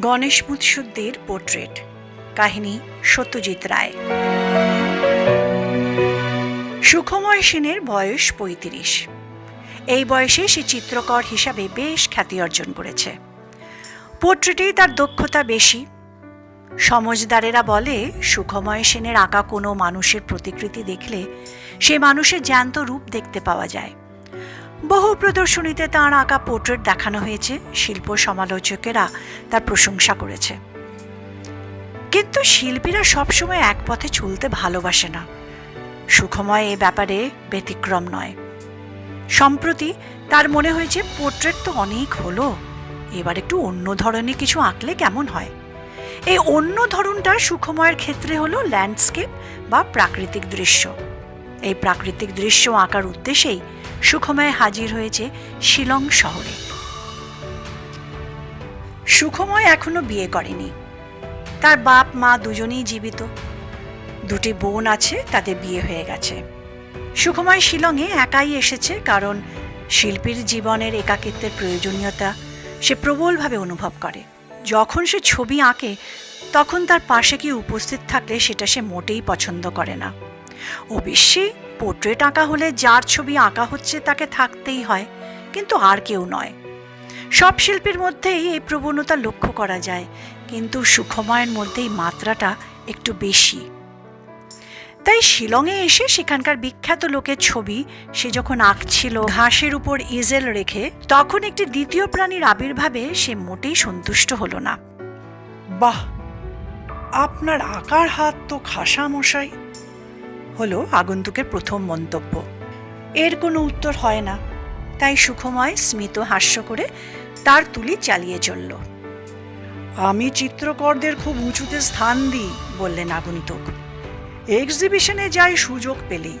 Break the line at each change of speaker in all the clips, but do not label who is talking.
Ganesh মুৎসুদ্দির portrait কাহিনী সত্যজিৎ রায়। সুখময় সেনের বয়স পঁয়ত্রিশ। এই বয়সে সে চিত্রকর হিসাবে বেশ খ্যাতি অর্জন করেছে। পোর্ট্রেটেই তার দক্ষতা বেশি। সমজদারেরা বলে, সুখময় সেনের আঁকা কোনো মানুষের প্রতিকৃতি দেখলে সে মানুষের জ্যান্ত রূপ দেখতে পাওয়া যায়। বহু প্রদর্শনীতে তাঁর আঁকা পোর্ট্রেট দেখানো হয়েছে, শিল্প সমালোচকেরা তার প্রশংসা করেছে। কিন্তু শিল্পীরা সবসময় এক পথে চলতে ভালোবাসে না। সুখময় এ ব্যাপারে ব্যতিক্রম নয়। সম্প্রতি তার মনে হয়েছে, পোর্ট্রেট তো অনেক হলো, এবার একটু অন্য ধরনের কিছু আঁকলে কেমন হয়? এই অন্য ধরনটা সুখময়ের ক্ষেত্রে হলো ল্যান্ডস্কেপ বা প্রাকৃতিক দৃশ্য। এই প্রাকৃতিক দৃশ্য আঁকার উদ্দেশ্যেই সুখময় হাজির হয়েছে শিলং শহরে। সুখময় এখনও বিয়ে করেনি। তার বাপ, মা দুজনেই জীবিত। দুটি বোন আছে, তাদের বিয়ে হয়ে গেছে। সুখময় শিলংয়ে একাই এসেছে কারণ শিল্পীর জীবনের একাকিত্বের প্রয়োজনীয়তা সে প্রবলভাবে অনুভব করে। যখন সে ছবি আঁকে, তখন তার পাশে কি উপস্থিত থাকলে সেটা সে মোটেই পছন্দ করে না। অবশ্যই পোর্ট্রেট আঁকা হলে যার ছবি আঁকা হচ্ছে তাকে থাকতেই হয়, কিন্তু আর কেউ নয়। সব শিল্পীর মধ্যেই এই প্রবণতা লক্ষ্য করা যায়, কিন্তু সুখময়ের মধ্যেই মাত্রাটা একটু বেশি। তাই শিলংয়ে এসে সেখানকার বিখ্যাত লোকের ছবি, সে যখন আঁকছিল ঘাসের উপর ইজেল রেখে, তখন একটি দ্বিতীয় প্রাণীর আবির্ভাবে সে মোটেই সন্তুষ্ট হলো না।
বাহ! আপনার আকার হাত তো খাসা মশাই
হলো আগন্তুকের প্রথম মন্তব্য। এর কোনো উত্তর হয় না। তাই সুখময়, স্মিত, হাস্য করে তার তুলি চালিয়ে চলল।
আমি চিত্রকরদের খুব উঁচুতে স্থান দিই,
বললেন আগন্তুক।
এক্সিবিশনে যাই সুযোগ পেলেই।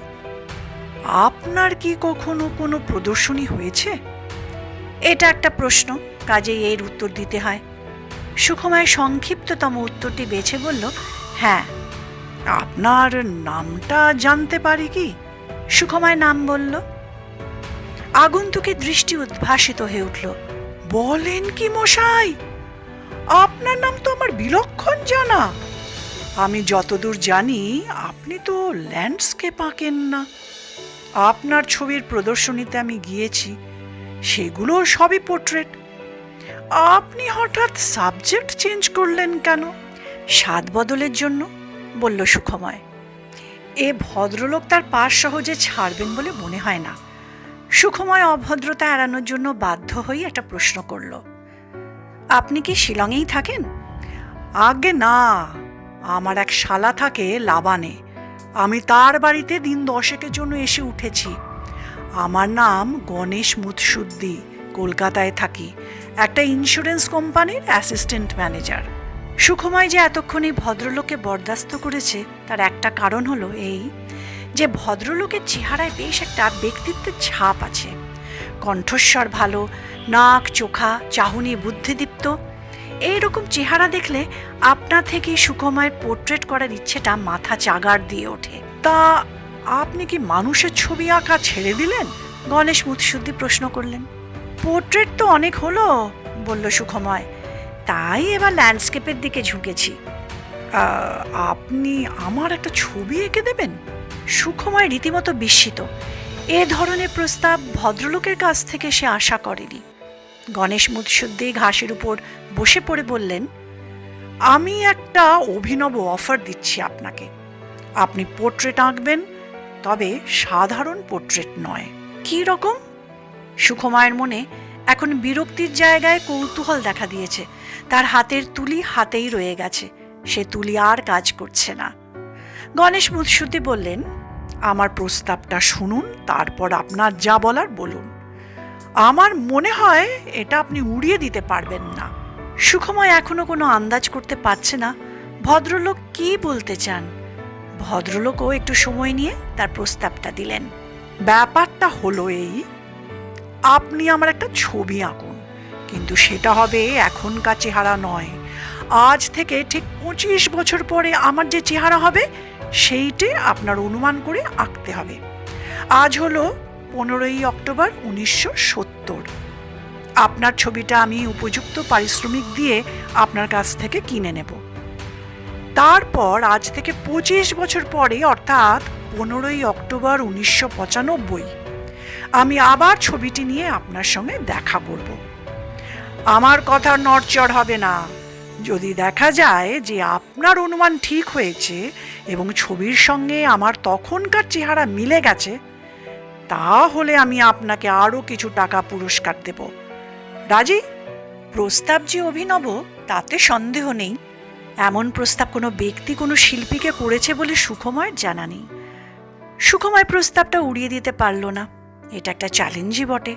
আপনার কি কখনো কোনো প্রদর্শনী হয়েছে?
এটা একটা প্রশ্ন, কাজেই এর উত্তর দিতে হয়। সুখময় সংক্ষিপ্ততম উত্তরটি বেছে বলল হ্যাঁ।
আপনার নামটা জানতে পারি কি?
সুখময় নাম বলল। আগন্তুকের দৃষ্টি উদ্ভাসিত হয়ে উঠল।
বলেন কি মশাই? আপনার নাম তো আমার বিলক্ষণ জানা। আমি যতদূর জানি, আপনি তো ল্যান্ডস্কেপ আঁকেন না। আপনার ছবির প্রদর্শনীতে আমি গিয়েছি। সেগুলো সবই পোর্ট্রেট। আপনি হঠাৎ সাবজেক্ট চেঞ্জ করলেন কেন?
স্বাদ বদলের জন্য? বলল সুখময়, এ ভদ্রলোক তার পাশ সহজে ছাড়বেন বলে মনে হয় না। সুখময় অভদ্রতা এড়ানোর জন্য বাধ্য হয়ে একটা প্রশ্ন করল, আপনি কি শিলংয়েই থাকেন?
আগে না, আমার এক শালা থাকে লাবানে, আমি তার বাড়িতে দিন দশেকের জন্য এসে উঠেছি। আমার নাম গণেশ মুৎসুদ্দি, কলকাতায় থাকি, একটা ইন্স্যুরেন্স কোম্পানির অ্যাসিস্ট্যান্ট ম্যানেজার
সুখময় যে এতক্ষণ এই ভদ্রলোককে বরদাস্ত করেছে, তার একটা কারণ হলো এই যে ভদ্রলোকের চেহারায় বেশ একটা ব্যক্তিত্বের ছাপ আছে। কণ্ঠস্বর ভালো, নাক, চোখা, চাহনি বুদ্ধিদীপ্ত। এইরকম চেহারা দেখলে আপনা থেকেই সুখময়ের পোর্ট্রেট করার ইচ্ছেটা মাথা চাগার দিয়ে ওঠে।
তা আপনি কি মানুষের ছবি আঁকা ছেড়ে দিলেন?
গণেশ মুৎসুদ্দি প্রশ্ন করলেন। পোর্ট্রেট তো অনেক হলো, বলল সুখময়। তাই এবার ল্যান্ডস্কেপের দিকে ঝুঁকেছি।
আপনি আমার একটা ছবি এঁকে দেবেন?
সুখময় রীতিমতো বিস্মিত। এ ধরনের প্রস্তাব ভদ্রলোকের কাছ থেকে সে আশা করেনি। গণেশ মুৎসুদ্দি ঘাসের উপর বসে পড়ে বললেন,
আমি একটা অভিনব অফার দিচ্ছি আপনাকে। আপনি পোর্ট্রেট আঁকবেন, তবে সাধারণ পোর্ট্রেট নয়।
কী রকম? সুখময়ের মনে এখন বিরক্তির জায়গায় কৌতূহল দেখা দিয়েছে। তার হাতের তুলি হাতেই রয়ে গেছে। সে তুলি আর কাজ করছে না। গণেশ মুৎসুদ্দি বললেন,
আমার প্রস্তাবটা শুনুন, তারপর আপনার যা বলার বলুন। আমার মনে হয় এটা আপনি উড়িয়ে দিতে পারবেন না।
সুখময় এখনও কোনো আন্দাজ করতে পারছে না। ভদ্রলোক কি বলতে চান? ভদ্রলোকও একটু সময় নিয়ে তার প্রস্তাবটা দিলেন।
ব্যাপারটা হলো এই, আপনি আমার একটা ছবি আঁকুন। কিন্তু সেটা হবে এখনকার চেহারা নয়। আজ থেকে ঠিক পঁচিশ বছর পরে আমার যে চেহারা হবে, সেইটে আপনার অনুমান করে আঁকতে হবে। আজ হলো পনেরোই অক্টোবর উনিশশো সত্তর। আপনার ছবিটা আমি উপযুক্ত পারিশ্রমিক দিয়ে আপনার কাছ থেকে কিনে নেব। তারপর আজ থেকে পঁচিশ বছর পরে, অর্থাৎ পনেরোই অক্টোবর উনিশশো পঁচানব্বই, আমি আবার ছবিটি নিয়ে আপনার সঙ্গে দেখা করব। আমার কথা নড়চড় হবে না। যদি দেখা যায় যে আপনার অনুমান ঠিক হয়েছে এবং ছবির সঙ্গে আমার তখনকার চেহারা মিলে গেছে, তাহলে আমি আপনাকে আরও কিছু টাকা পুরস্কার দেব। রাজি?
প্রস্তাব যে অভিনব, তাতে সন্দেহ নেই। এমন প্রস্তাব কোনো ব্যক্তি, কোনো শিল্পীকে করেছে বলে সুখময়ের জানা নেই। সুখময় প্রস্তাবটা উড়িয়ে দিতে পারল না। এটা একটা চ্যালেঞ্জই বটে।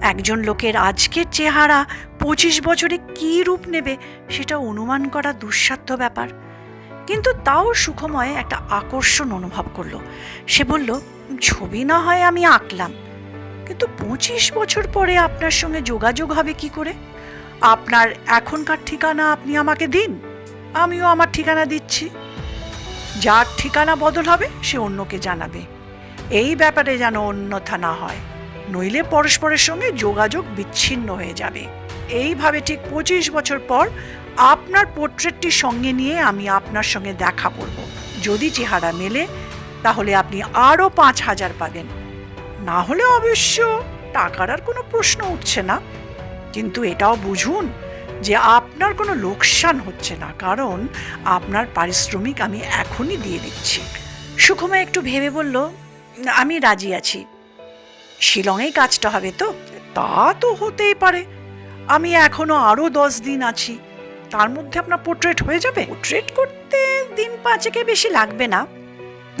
একজন লোকের আজকের চেহারা পঁচিশ বছরে কী রূপ নেবে সেটা অনুমান করা দুঃসাধ্য ব্যাপার। কিন্তু তাও সুখময় একটা আকর্ষণ অনুভব করল। সে বলল, ছবি না হয় আমি আঁকলাম। কিন্তু পঁচিশ বছর পরে আপনার সঙ্গে যোগাযোগ হবে কি করে?
আপনার এখনকার ঠিকানা আপনি আমাকে দিন, আমিও আমার ঠিকানা দিচ্ছি। যার ঠিকানা বদল হবে সে অন্যকে জানাবে। এই ব্যাপারে যেন অন্যথা না হয়। নইলে পরস্পরের সঙ্গে যোগাযোগ বিচ্ছিন্ন হয়ে যাবে। এইভাবে ঠিক পঁচিশ বছর পর আপনার পোর্ট্রেটটি সঙ্গে নিয়ে আমি আপনার সঙ্গে দেখা করব। যদি চেহারা মেলে, তাহলে আপনি আরও পাঁচ হাজার পাবেন। না হলে অবশ্য টাকার আর কোনো প্রশ্ন উঠছে না। কিন্তু এটাও বুঝুন যে আপনার কোনো লোকসান হচ্ছে না, কারণ আপনার পারিশ্রমিক আমি এখনই দিয়ে দিচ্ছি।
সুখময় একটু ভেবে বলল আমি রাজি আছি। শিলংয়েই কাজটা হবে তো?
তা তো হতেই পারে। আমি এখনও আরও দশ দিন আছি। তার মধ্যে আপনার পোর্ট্রেট হয়ে যাবে?
পোর্ট্রেট করতে দিন পাঁচেকে বেশি লাগবে না।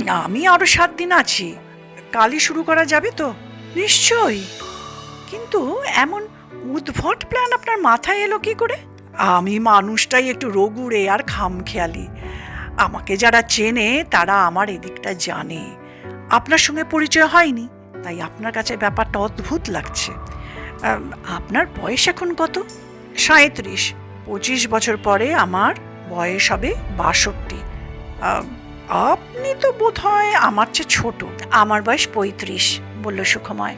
আমি আরও সাত দিন আছি। কালই শুরু করা যাবে তো?
নিশ্চয়ই। কিন্তু এমন উদ্ভট প্ল্যান আপনার মাথায় এলো কি করে?
আমি মানুষটাই একটু রগুড়ে আর খামখেয়ালি। আমাকে যারা চেনে, তারা আমার এদিকটা জানে। আপনার সঙ্গে পরিচয় হয়নি, তাই আপনার কাছে ব্যাপারটা অদ্ভুত লাগছে।
আপনার বয়স এখন কত?
সাঁত্রিশ। পঁচিশ বছর পরে আমার বয়স হবে বাষট্টি। আপনি তো বোধ হয় আমার চেয়ে ছোট,
আমার বয়স পঁয়ত্রিশ, বলল সুখময়।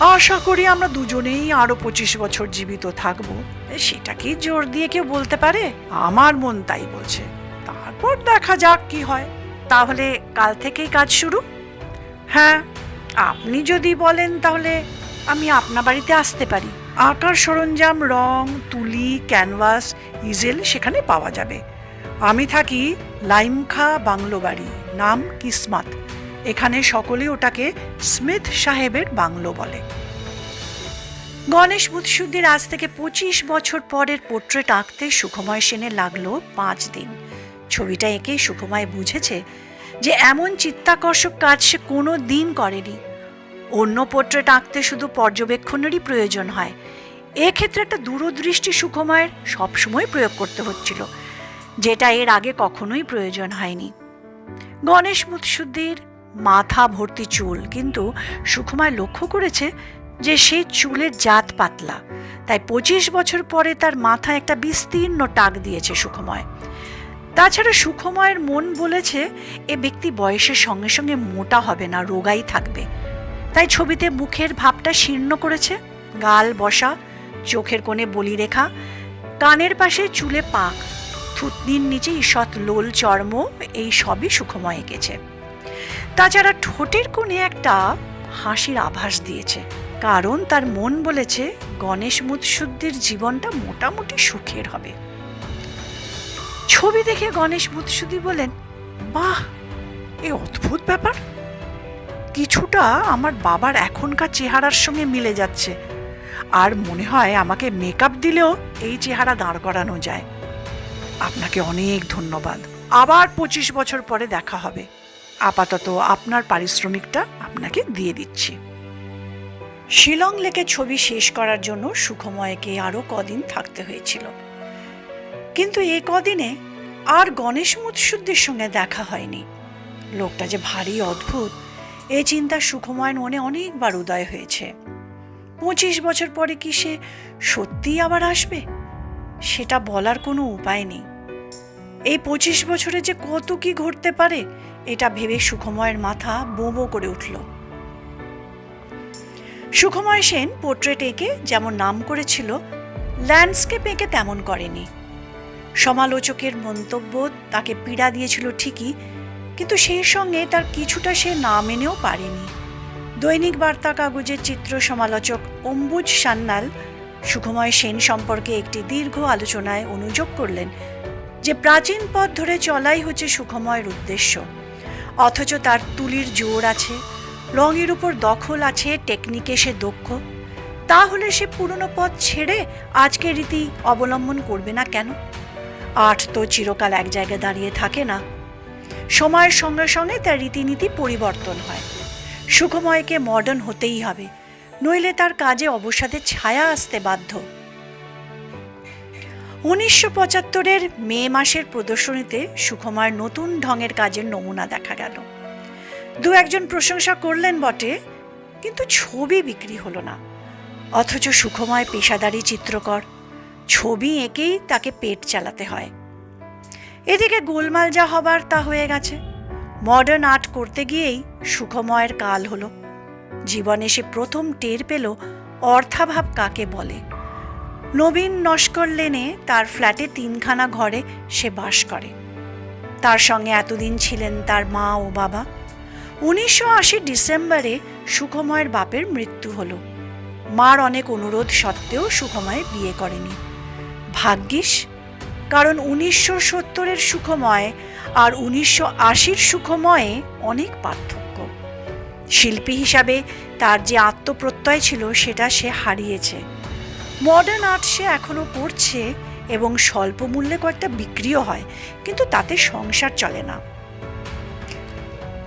আশা করি আমরা দুজনেই আরও পঁচিশ বছর জীবিত থাকব।
সেটা কি জোর দিয়ে কেউ বলতে পারে?
আমার মন তাই বলছে। তারপর দেখা যাক কি হয়।
তাহলে কাল থেকেই কাজ শুরু?
হ্যাঁ
আপনি যদি বলেন তাহলে আমি আপনার বাড়িতে আসতে পারি।
আঁকার সরঞ্জাম, রং, তুলি, ক্যানভাস, ইজেল সেখানে পাওয়া যাবে। আমি থাকি লাইমখা বাংলো বাড়ি, নাম কিসমাত। এখানে সকলে ওটাকে স্মিথ সাহেবের বাংলো বলে।
গণেশ মুৎসুদ্দির আজ থেকে পঁচিশ বছর পরের পোর্ট্রেট আঁকতে সুখময় সেনে লাগল পাঁচ দিন। ছবিটা এঁকে সুখময় বুঝেছে যে এমন চিত্তাকর্ষক কাজ সে কোনো দিন করেনি। অন্য পোর্ট্রেট আঁকতে শুধু পর্যবেক্ষণেরই প্রয়োজন হয়। এক্ষেত্রে একটা দূরদৃষ্টি সুখময়ের সবসময় প্রয়োগ করতে হচ্ছিল, যেটা এর আগে কখনোই প্রয়োজন হয়নি। গণেশ মুৎসুদ্দির মাথা ভর্তি চুল, কিন্তু সুখময় লক্ষ্য করেছে যে সেই চুলের জাত পাতলা, তাই পঁচিশ বছর পরে তার মাথায় একটা বিস্তীর্ণ টাক দিয়েছে সুখময় তাছাড়া সুখময়ের মন বলেছে, এ ব্যক্তি বয়সের সঙ্গে সঙ্গে মোটা হবে না, রোগাই থাকবে। তাই ছবিতে মুখের ভাবটা শীর্ণ করেছে, গাল বসা, চোখের কোণে বলি রেখা কানের পাশে চুলে পাক, থুতনির নিচে ঈষৎ লোল চর্ম, এই সবই সুখময় এঁকেছে। তাছাড়া ঠোঁটের কোণে একটা হাসির আভাস দিয়েছে, কারণ তার মন বলেছে, গণেশ মুৎসুদ্দির জীবনটা মোটামুটি সুখের হবে। ছবি দেখে গণেশ মুৎসুদ্দি বলেন
বাহ, এ অদ্ভুত ব্যাপার। কিছুটা আমার বাবার এখনকার চেহারার সঙ্গে মিলে যাচ্ছে। আর মনে হয় আমাকে মেকআপ দিলেও এই চেহারা দাঁড় করানো যায়। আপনাকে অনেক ধন্যবাদ। আবার পঁচিশ বছর পরে দেখা হবে। আপাতত আপনার পারিশ্রমিকটা আপনাকে দিয়ে দিচ্ছি।
শিলং লেকে ছবি শেষ করার জন্য সুখময়কে আরও কদিন থাকতে হয়েছিল। কিন্তু এই কদিনে আর গণেশ মুৎসুদ্দির সঙ্গে দেখা হয়নি। লোকটা যে ভারী অদ্ভুত, এ চিন্তা সুখময়ের মনে অনেকবার উদয় হয়েছে। পঁচিশ বছর পরে কি সে সত্যিই আবার আসবে? সেটা বলার কোনো উপায় নেই। এই পঁচিশ বছরে যে কত কি ঘটতে পারে, এটা ভেবে সুখময়ের মাথা বোঁ বোঁ করে উঠল। সুখময় সেন পোর্ট্রেট এঁকে যেমন নাম করেছিল ল্যান্ডস্কেপ এঁকে তেমন করেনি। সমালোচকের মন্তব্য তাকে পীড়া দিয়েছিল ঠিকই, কিন্তু সেই সঙ্গে তার কিছুটা সে না মেনেও পারেনি। দৈনিক বার্তা কাগজের চিত্র সমালোচক অম্বুজ সান্যাল সুখময় সেন সম্পর্কে একটি দীর্ঘ আলোচনায় অনুযোগ করলেন যে প্রাচীন পথ ধরে চলাই হচ্ছে সুখময়ের উদ্দেশ্য। অথচ তার তুলির জোর আছে, রঙের উপর দখল আছে, টেকনিকে সে দক্ষ। তাহলে সে পুরনো পথ ছেড়ে আজকের রীতি অবলম্বন করবে না কেন? আর্ট তো চিরকাল এক জায়গায় দাঁড়িয়ে থাকে না। সময়ের সঙ্গে সঙ্গে তার রীতিনীতি পরিবর্তন হয়। সুখময়কে মডার্ন হতেই হবে, নইলে তার কাজে অবসাদে ছায়া আসতে বাধ্য। উনিশশো পঁচাত্তরের মে মাসের প্রদর্শনীতে সুখময়ের নতুন ঢঙের কাজের নমুনা দেখা গেল। দু একজন প্রশংসা করলেন বটে, কিন্তু ছবি বিক্রি হলো না। অথচ সুখময় পেশাদারি চিত্রকর ছবি এঁকেই তাকে পেট চালাতে হয়। এদিকে গোলমাল যা হবার তা হয়ে গেছে। মডার্ন আর্ট করতে গিয়েই সুখময়ের কাল হলো। জীবনে সে প্রথম টের পেল অর্থাভাব কাকে বলে। নবীন নস্কর লেনে তার ফ্ল্যাটে তিনখানা ঘরে সে বাস করে। তার সঙ্গে এতদিন ছিলেন তার মা ও বাবা। উনিশশো আশি ডিসেম্বরে সুখময়ের বাপের মৃত্যু হলো। মার অনেক অনুরোধ সত্ত্বেও সুখময় বিয়ে করেনি। ভাগ্যিস? কারণ উনিশশো সত্তরের সুখময় আর উনিশশো আশির সুখময়ে অনেক পার্থক্য। শিল্পী হিসাবে তার যে আত্মপ্রত্যয় ছিল সেটা সে হারিয়েছে। মডার্ন আর্ট সে এখনও করছে এবং স্বল্প মূল্যে কয়েকটা বিক্রিও হয়, কিন্তু তাতে সংসার চলে না।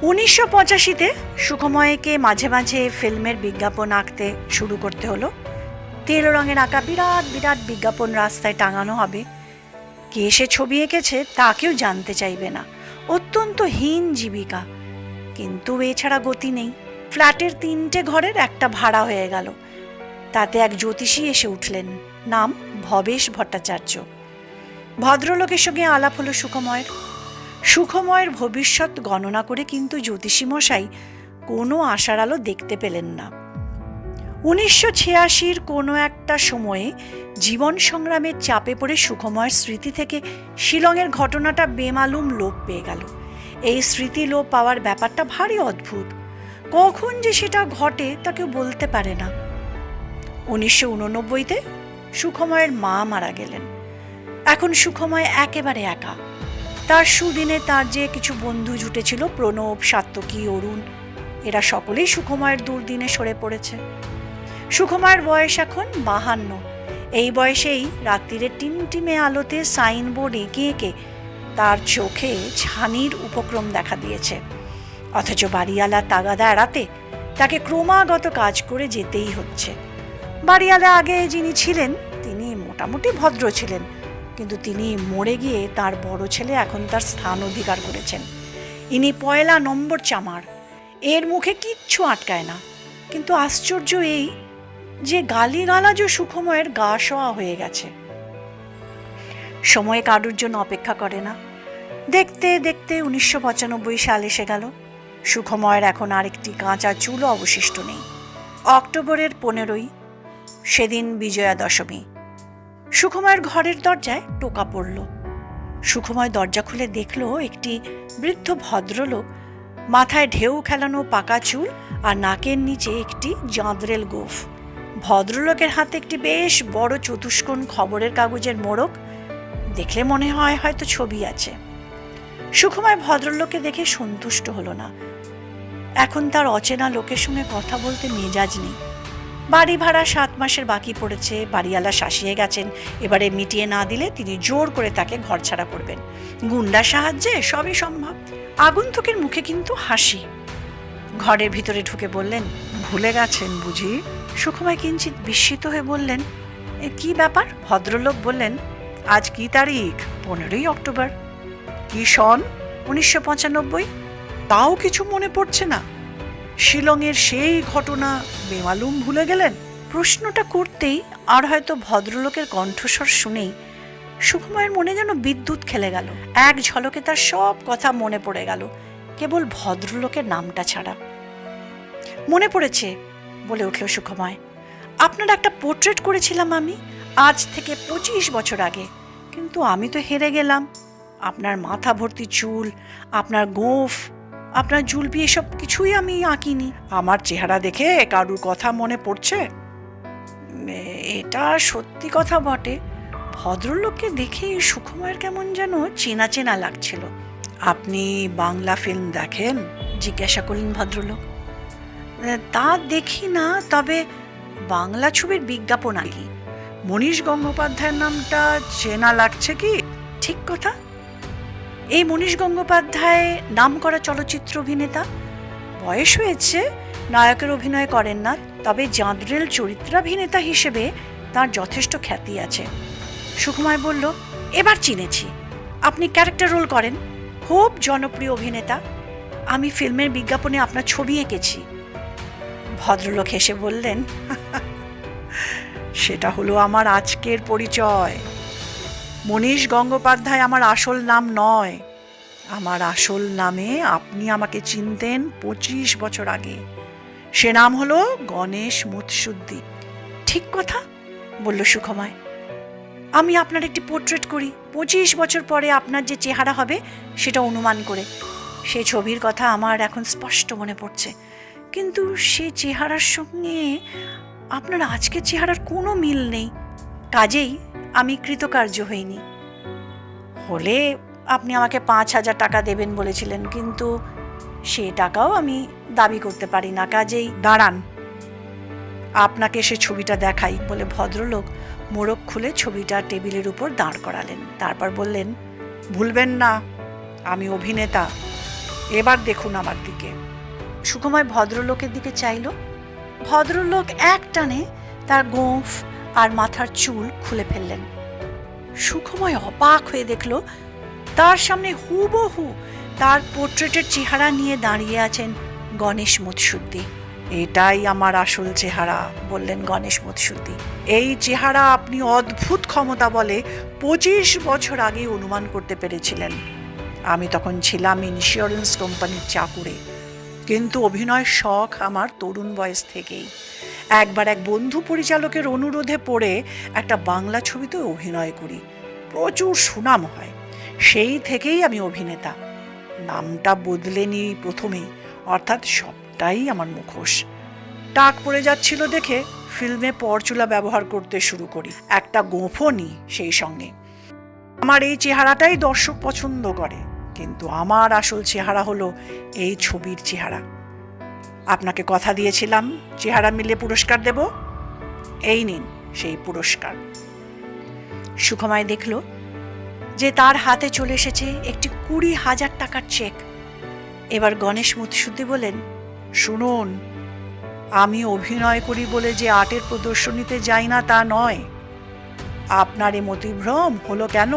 উনিশশো পঁচাশিতে সুখময়কে মাঝে মাঝে ফিল্মের বিজ্ঞাপন আঁকতে শুরু করতে হলো। তেল রঙের আঁকা বিরাট বিরাট বিজ্ঞাপন রাস্তায় টাঙানো হবে। কে সে ছবি এঁকেছে তা কেউ জানতে চাইবে না। অত্যন্ত হীন জীবিকা। কিন্তু এছাড়া গতি নেই। ফ্ল্যাটের তিনটে ঘরের একটা ভাড়া হয়ে গেল। তাতে এক জ্যোতিষী এসে উঠলেন। নাম ভবেশ ভট্টাচার্য। ভদ্রলোকের সঙ্গে আলাপ হলো সুখময়ের। সুখময়ের ভবিষ্যৎ গণনা করে কিন্তু জ্যোতিষী মশাই কোনো আশার আলো দেখতে পেলেন না। উনিশশো ছিয়াশির কোনো একটা সময়ে জীবন সংগ্রামের চাপে পড়ে সুখময়ের স্মৃতি থেকে শিলংয়ের ঘটনাটা বেমালুম লোপ পেয়ে গেল। এই স্মৃতি লোপ পাওয়ার ব্যাপারটা ভারী অদ্ভুত। কখন যে সেটা ঘটে তা কেউ বলতে পারে না। উনিশশো উননব্বইতে সুখময়ের মা মারা গেলেন। এখন সুখময় একেবারে একা। তার সুদিনে তার যে কিছু বন্ধু জুটেছিল, প্রণব, সাত্তকী, অরুণ, এরা সকলেই সুখময়ের দুর্দিনে সরে পড়েছে। সুখময়ের বয়স এখন বাহান্ন। এই বয়সেই রাত্রিরে টিমটিমে আলোতে সাইনবোর্ড এঁকে এঁকে তার চোখে ছানির উপক্রম দেখা দিয়েছে। অথচ বাড়িওয়ালা তাগাদা এড়াতে তাকে ক্রমাগত কাজ করে যেতেই হচ্ছে। বাড়িওয়ালা আগে যিনি ছিলেন, তিনি মোটামুটি ভদ্র ছিলেন। কিন্তু তিনি মরে গিয়ে তার বড় ছেলে এখন তার স্থান অধিকার করেছেন। ইনি পয়লা নম্বর চামার। এর মুখে কিচ্ছু আটকায় না। কিন্তু আশ্চর্য এই যে গালিগালাজও সুখময়ের গা শোয়া হয়ে গেছে। সময় কারুর জন্য অপেক্ষা করে না। দেখতে দেখতে উনিশশো পঁচানব্বই সাল এসে গেল। সুখময়ের এখন আরেকটি কাঁচা চুলও অবশিষ্ট নেই। অক্টোবরের পনেরোই, সেদিন বিজয়া দশমী সুখময়ের ঘরের দরজায় টোকা পড়ল। সুখময় দরজা খুলে দেখল একটি বৃদ্ধ ভদ্রলোক মাথায় ঢেউ খেলানো পাকা চুল আর নাকের নিচে একটি জাঁদরেল গোফ। ভদ্রলোকের হাতে একটি বেশ বড় চতুষ্কোণ খবরের কাগজের মোড়ক। দেখলে মনে হয় হয়তো ছবি আছে। সুখময় ভদ্রলোককে দেখে সন্তুষ্ট হলো না। এখন তার অচেনা লোকের সঙ্গে কথা বলতে মেজাজ নেই। বাড়ি ভাড়া সাত মাসের বাকি পড়েছে, বাড়িওয়ালা শাসিয়ে গেছেন। এবারে মিটিয়ে না দিলে তিনি জোর করে তাকে ঘর ছাড়া করবেন। গুন্ডার সাহায্যে সবই সম্ভব। আগন্তুকের মুখে কিন্তু হাসি। ঘরের ভিতরে ঢুকে বললেন, ভুলে গেছেন বুঝি? সুখময় কিঞ্চিত বিস্মিত হয়ে বললেন কি ব্যাপার? ভদ্রলোক বললেন, আজ কি তারিখ? পনেরোই অক্টোবর। কি সন উনিশশো পঁচানব্বই? তাও কিছু মনে পড়ছে না। শিলংয়ের সেই ঘটনা বেমালুম ভুলে গেলেন? প্রশ্নটা করতেই আর হয়তো ভদ্রলোকের কণ্ঠস্বর শুনেই সুকুমারের মনে যেন বিদ্যুৎ খেলে গেল। এক ঝলকে তার সব কথা মনে পড়ে গেল, কেবল ভদ্রলোকের নামটা ছাড়া। মনে পড়েছে বলে উঠল সুখময়। আপনার একটা পোর্ট্রেট করেছিলাম আমি আজ থেকে পঁচিশ বছর আগে। কিন্তু আমি তো হেরে গেলাম। আপনার মাথা ভর্তি চুল আপনার গোঁফ আপনার জুলপি এসব কিছুই আমি আঁকিনি।
আমার চেহারা দেখে কারুর কথা মনে পড়ছে?
এটা সত্যি কথা বটে। ভদ্রলোককে দেখে সুখময়ের কেমন যেন চেনা চেনা লাগছিল।
আপনি বাংলা ফিল্ম দেখেন?
জিজ্ঞাসা করলেন ভদ্রলোক। "এ, তা দেখি না, তবে বাংলা ছবির বিজ্ঞাপন আঁকি
মনীষ গঙ্গোপাধ্যায়ের নামটা চেনা লাগছে কি?
ঠিক কথা। এই মনীষ গঙ্গোপাধ্যায় নাম করা চলচ্চিত্র অভিনেতা। বয়স হয়েছে, নায়কের অভিনয় করেন না, তবে জাঁদরেল চরিত্রাভিনেতা হিসেবে তার যথেষ্ট খ্যাতি আছে। সুকুমার বলল, এবার চিনেছি। আপনি ক্যারেক্টার রোল করেন। খুব জনপ্রিয় অভিনেতা। আমি ফিল্মের বিজ্ঞাপনে আপনার ছবি এঁকেছি। ভদ্রলোক হেসে বললেন,
সেটা হলো আমার আজকের পরিচয়। মনীষ গঙ্গোপাধ্যায় আমার আসল নাম নয়। আমার আসল নামে আপনি আমাকে চিনতেন পঁচিশ বছর আগে। সে নাম হলো গণেশ মুৎসুদ্দি
ঠিক কথা, বলল সুখময়। আমি আপনার একটি পোর্ট্রেট করি। পঁচিশ বছর পরে আপনার যে চেহারা হবে, সেটা অনুমান করে। সেই ছবির কথা আমার এখন স্পষ্ট মনে পড়ছে। কিন্তু সে চেহারার সঙ্গে আপনার আজকের চেহারার কোনো মিল নেই। কাজেই আমি কৃতকার্য হইনি। হলে আপনি আমাকে পাঁচ হাজার টাকা দেবেন বলেছিলেন, কিন্তু সে টাকাও আমি দাবি করতে পারি না। কাজেই
দাঁড়ান। আপনাকে সে ছবিটা দেখাই
বলে ভদ্রলোক মোড়ক খুলে ছবিটা টেবিলের উপর দাঁড় করালেন। তারপর বললেন,
ভুলবেন না, আমি অভিনেতা। এবার দেখুন আমার দিকে।
সুখময় ভদ্রলোকের দিকে চাইল। ভদ্রলোক এক টানে তার গোঁফ আর মাথার চুল খুলে ফেললেন। সুখময় অবাক হয়ে দেখল, তার সামনে হুবহু তার পোর্ট্রেটের চেহারা নিয়ে দাঁড়িয়ে আছেন গণেশ মুৎসুদ্দি
এটাই আমার আসল চেহারা,
বললেন গণেশ মুৎসুদ্দি
এই চেহারা আপনি অদ্ভুত ক্ষমতা বলে পঁচিশ বছর আগে অনুমান করতে পেরেছিলেন। আমি তখন ছিলাম ইন্স্যুরেন্স কোম্পানির চাকুরে। কিন্তু অভিনয় শখ আমার তরুণ বয়স থেকেই। একবার এক বন্ধু পরিচালকের অনুরোধে পড়ে একটা বাংলা ছবিতে অভিনয় করি। প্রচুর সুনাম হয়। সেই থেকেই আমি অভিনেতা। নামটা বদলে নিই প্রথমেই, অর্থাৎ সবটাই আমার মুখোশ। টাক পড়ে যাচ্ছিল দেখে ফিল্মে পরচুলা ব্যবহার করতে শুরু করি, একটা গোঁফও নিই সেই সঙ্গে। আমার এই চেহারাটাই দর্শক পছন্দ করে। কিন্তু আমার আসল চেহারা হলো এই ছবির চেহারা। আপনাকে কথা দিয়েছিলাম, চেহারা মিলে পুরস্কার দেব। এই নিন সেই পুরস্কার।
সুখময় দেখল যে তার হাতে চলে এসেছে একটি কুড়ি হাজার টাকার চেক। এবার গণেশ মুৎসুদ্দি বলেন,
শুনুন, আমি অভিনয় করি বলে যে আর্টের প্রদর্শনীতে যাই না তা নয়। আপনার এ মতিভ্রম হলো কেন?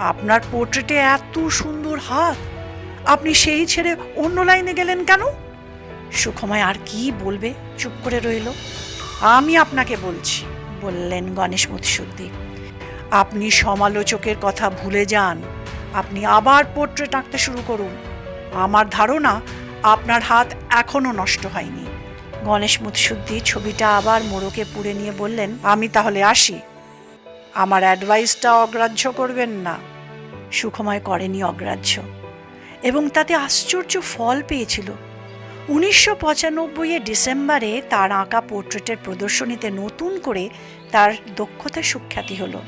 আপনার পোর্ট্রেটে এত সুন্দর হাত। আপনি সেই ছেড়ে অন্য লাইনে গেলেন কেন?
সুখময় আর কি বলবে? চুপ করে রইল।
আমি আপনাকে বলছি,
বললেন গণেশ মুৎসুদ্দি
আপনি সমালোচকের কথা ভুলে যান। আপনি আবার পোর্ট্রেট আঁকতে শুরু করুন। আমার ধারণা, আপনার হাত এখনও নষ্ট হয়নি।
গণেশ মুৎসুদ্দি ছবিটা আবার মোড়কে পুড়ে নিয়ে বললেন,
আমি তাহলে আসি। আমার অ্যাডভাইসটা অগ্রাহ্য করবেন না।
সুখময় করেনি অগ্রাহ্য। এবং তাতে আশ্চর্য ফল পেয়েছিল। উনিশশো পঁচানব্বইয়ে ডিসেম্বরে তার আঁকা পোর্ট্রেটের প্রদর্শনীতে নতুন করে তার দক্ষতা সুখ্যাতি হলো।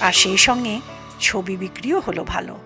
আর সেই সঙ্গে ছবি বিক্রিও হলো ভালো।